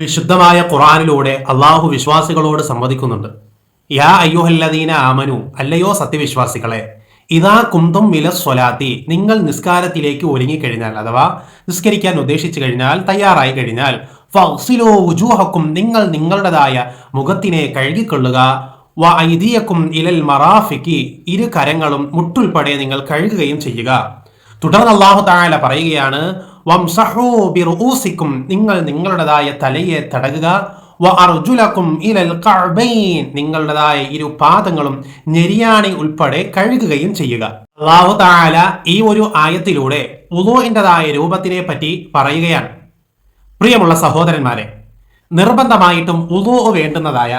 വിശുദ്ധമായ ഖുറാനിലൂടെ അള്ളാഹു വിശ്വാസികളോട് സംവദിക്കുന്നുണ്ട്. യാ അയ്യോഹല്ലദീന ആമനു അല്ലയോ സത്യവിശ്വാസികളെ ഇതാ കുന്തും മില സ്വലാത്തി നിങ്ങൾ നിസ്കാരത്തിലേക്ക് ഒരുങ്ങിക്കഴിഞ്ഞാൽ അഥവാ നിസ്കരിക്കാൻ ഉദ്ദേശിച്ചു കഴിഞ്ഞാൽ തയ്യാറായി കഴിഞ്ഞാൽ ഉജൂഹക്കും നിങ്ങൾ നിങ്ങളുടേതായ മുഖത്തിനെ കഴുകിക്കൊള്ളുക. വ ഇലൽ മറാഫിക്ക് ഇരു കരങ്ങളും മുട്ടുൾപ്പെടെ നിങ്ങൾ കഴുകുകയും ചെയ്യുക. തുടർന്ന് അള്ളാഹു താല പറയുകയാണ് വംസഹൂ ബിറുഊസിക്കും നിങ്ങൾ നിങ്ങളുടേതായ തലയെ തടകുക വ അർജുലക്കും ഇലൽ കഅബൈൻ നിങ്ങളുടേതായ ഇരു പാദങ്ങളും ഞെരിയാണി ഉൾപ്പെടെ കഴുകുകയും ചെയ്യുക. അള്ളാഹു താല ഈ ഒരു ആയത്തിലൂടെ ഉദോഹിന്റെതായ രൂപത്തിനെ പറ്റി പറയുകയാണ്. പ്രിയമുള്ള സഹോദരന്മാരെ നിർബന്ധമായിട്ടും ഉദോ വേണ്ടുന്നതായ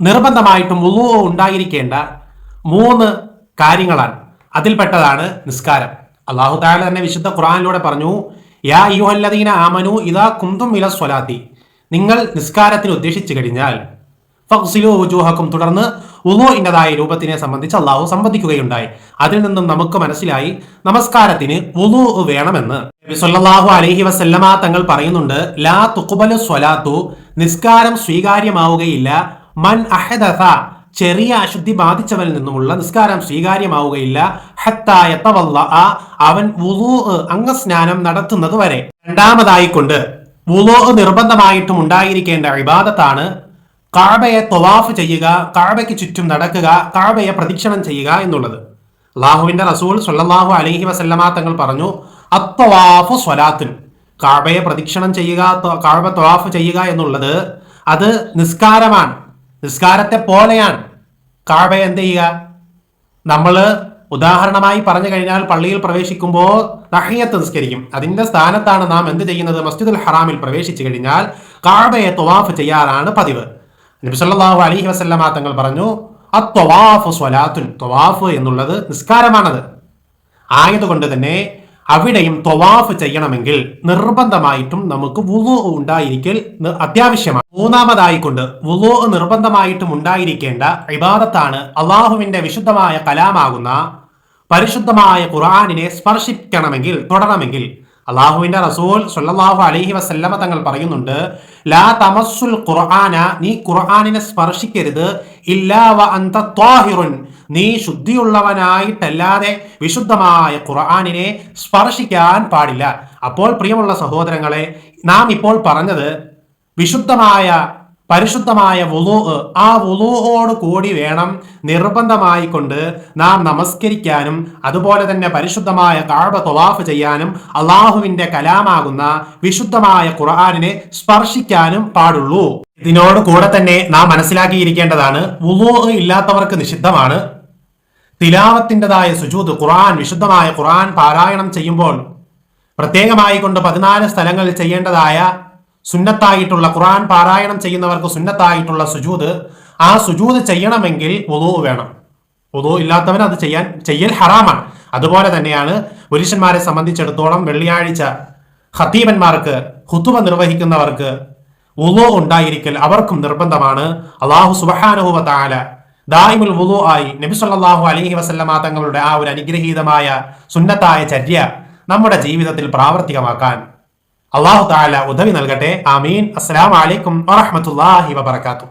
നിർബന്ധമായിട്ടും ഉദോ ഉണ്ടായിരിക്കേണ്ട മൂന്ന് കാര്യങ്ങളാണ്. അതിൽപ്പെട്ടതാണ് നിസ്കാരം. അള്ളാഹു താല തന്നെ വിശുദ്ധ ഖുറാനിലൂടെ പറഞ്ഞു യാ യുഹല്ലദീന ആമനു ഇതാ കുന്തും ഇല സ്വലാത്തി. നിങ്ങൾ നിസ്കാരത്തിന് ഉദ്ദേശിച്ചു കഴിഞ്ഞാൽ ഫക്സിലു ഉജൂഹക്കും തുടർന്ന് ഇന്നതായ രൂപത്തിനെ സംബന്ധിച്ച് അള്ളാഹു സംവദിക്കുകയുണ്ടായി. അതിൽ നിന്നും നമുക്ക് മനസ്സിലായി നമസ്കാരത്തിന് ഉലു വേണമെന്ന് നബി അലഹി വസല്ലമ തങ്ങൾ പറയുന്നുണ്ട് ലാ തുക്കുബലു സ്വലാത്തു. നിസ്കാരം സ്വീകാര്യമാവുകയില്ല. മൻ അഹദഥ ചെറിയ അശുദ്ധി ബാധിച്ചവനിൽ നിന്നുമുള്ള നിസ്കാരം സ്വീകാര്യമാവുകയില്ല. ഹത്തായ അവൻ വുളൂ അംഗസ്നാനം നടത്തുന്നത് വരെ രണ്ടാമതായിക്കൊണ്ട് വുളു നിർബന്ധമായിട്ടും ഉണ്ടായിരിക്കേണ്ട ഇബാദത്താണ് കാബയെ തൊവാഫ് ചെയ്യുക കാബയ്ക്ക് ചുറ്റും നടക്കുക കാബയെ പ്രദക്ഷിണം ചെയ്യുക എന്നുള്ളത്. അള്ളാഹുവിന്റെ റസൂൽ സല്ലല്ലാഹു അലൈഹി വസല്ലമ തങ്ങൾ പറഞ്ഞു അത്വാഫു സ്വലാത്തിൻ. കാബയെ പ്രദക്ഷിണം ചെയ്യുക കാബ തൊവാഫ് ചെയ്യുക എന്നുള്ളത് അത് നിസ്കാരമാണ്. നിസ്കാരത്തെ പോലെയാണ്. കാവ എന്ത് ചെയ്യുക? നമ്മൾ ഉദാഹരണമായി പറഞ്ഞു കഴിഞ്ഞാൽ പള്ളിയിൽ പ്രവേശിക്കുമ്പോൾ തഹിയത്ത് നിസ്കരിക്കും. അതിന്റെ സ്ഥാനത്താണ് നാം എന്ത് ചെയ്യുന്നത്? മസ്ജിദുൽ ഹറാമിൽ പ്രവേശിച്ചു കഴിഞ്ഞാൽ കാബയെ തൊവാഫ് ചെയ്യാറാണ് പതിവ്. നബി സല്ലല്ലാഹു അലൈഹി വസല്ലമ തങ്ങൾ പറഞ്ഞു അത്വാഫ് സ്വലാത്തുൽ തൊവാഫ് എന്നുള്ളത് നിസ്കാരമാണത്. ആയതുകൊണ്ട് തന്നെ അവിടെയും തൊവാഫ് ചെയ്യണമെങ്കിൽ നിർബന്ധമായിട്ടും നമുക്ക് വുളു ഉണ്ടായിരിക്കൽ അത്യാവശ്യമാണ്. മൂന്നാമതായി കൊണ്ട് വുളു നിർബന്ധമായിട്ടും ഉണ്ടായിരിക്കേണ്ട ഇബാദത്താണ് അള്ളാഹുവിന്റെ വിശുദ്ധമായ കലാമാകുന്ന പരിശുദ്ധമായ ഖുർആാനിനെ സ്പർശിക്കണമെങ്കിൽ തുടരണമെങ്കിൽ അള്ളാഹുവിന്റെ റസൂൽ സുല്ലാഹു അലഹി വസല്ലമ തങ്ങൾ പറയുന്നുണ്ട് ലാ തമസ്സുൽ ഖുർആന നീ ഖുർആാനിനെ സ്പർശിക്കരുത് ഇല്ലാ വ അന്ത ത്വാഹിറുൻ. നീ ശുദ്ധിയുള്ളവനായിട്ടല്ലാതെ വിശുദ്ധമായ ഖുർആാനിനെ സ്പർശിക്കാൻ പാടില്ല. അപ്പോൾ പ്രിയമുള്ള സഹോദരങ്ങളെ നാം ഇപ്പോൾ പറഞ്ഞത് വിശുദ്ധമായ പരിശുദ്ധമായ വുളു ആ വുളുവോട് കൂടി വേണം നിർബന്ധമായി കൊണ്ട് നാം നമസ്കരിക്കാനും അതുപോലെ തന്നെ പരിശുദ്ധമായ കാഴ്വ തൊവാഫ് ചെയ്യാനും അള്ളാഹുവിന്റെ കലാമാകുന്ന വിശുദ്ധമായ ഖുർആാനിനെ സ്പർശിക്കാനും പാടുള്ളൂ. ഇതിനോട് കൂടെ തന്നെ നാം മനസ്സിലാക്കിയിരിക്കേണ്ടതാണ് വുളു ഇല്ലാത്തവർക്ക് നിഷിദ്ധമാണ്. തിലാവത്തിന്റെതായ സുജൂത് ഖുർആൻ വിശുദ്ധമായ ഖുർആൻ പാരായണം ചെയ്യുമ്പോൾ പ്രത്യേകമായി കൊണ്ട് പതിനാല് സ്ഥലങ്ങളിൽ ചെയ്യേണ്ടതായ സുന്നത്തായിട്ടുള്ള ഖുർആൻ പാരായണം ചെയ്യുന്നവർക്ക് സുന്നത്തായിട്ടുള്ള സുജൂത് ആ സുജൂത് ചെയ്യണമെങ്കിൽ ഉദു വേണം. ഉദു ഇല്ലാത്തവൻ അത് ചെയ്യാൻ ചെയ്യൽ ഹറാമാണ്. അതുപോലെ തന്നെയാണ് പുരുഷന്മാരെ സംബന്ധിച്ചിടത്തോളം വെള്ളിയാഴ്ച ഖത്തീബന്മാർക്ക് ഹുത്തുബ നിർവഹിക്കുന്നവർക്ക് ഉദു ഉണ്ടായിരിക്കൽ അവർക്കും നിർബന്ധമാണ്. അള്ളാഹു സുബഹാനുഹുവ താല ദായിമുൽ വുളു ആയി നബി സല്ലല്ലാഹു അലൈഹി വസല്ലമ തങ്ങളുടെ ആ ഒരു അനുഗ്രഹീതമായ സുന്നത്തായ ചര്യ നമ്മുടെ ജീവിതത്തിൽ പ്രാവർത്തികമാക്കാൻ അള്ളാഹു താല ഉദവി നൽകട്ടെ. ആമീൻ. അസ്സലാമു അലൈക്കും വറഹ്മത്തുള്ളാഹി വബറകാതുഹു.